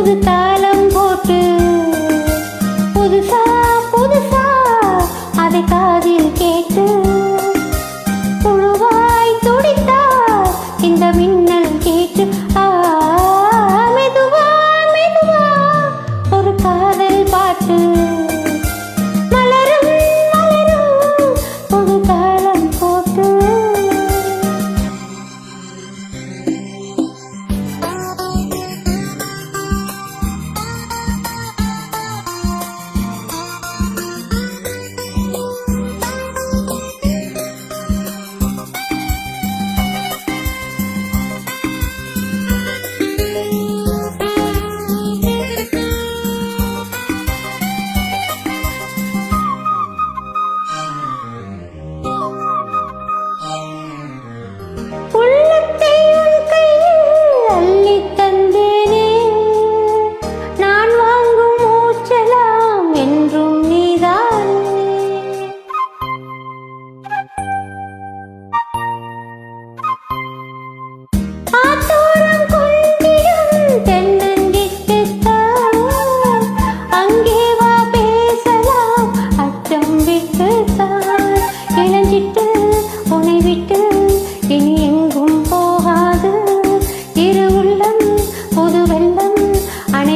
onde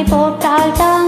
போட்டால் தான்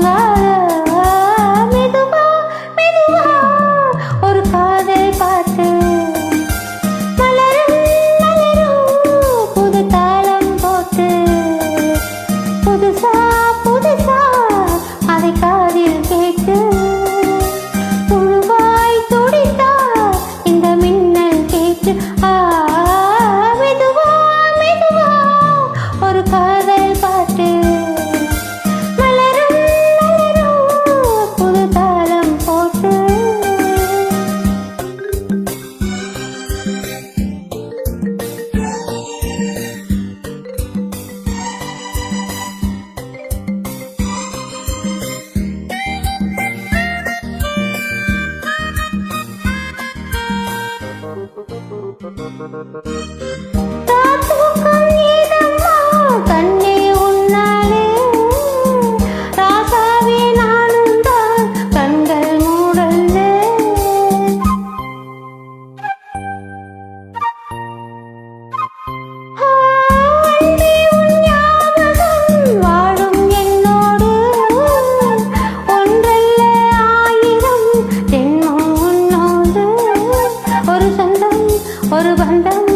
ஒரு பந்தம்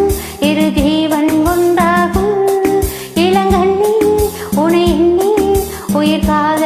இரு ஜீவன் ஒன்றாகும் இளங்கண்ணி உனை எண்ணி உயிர் கால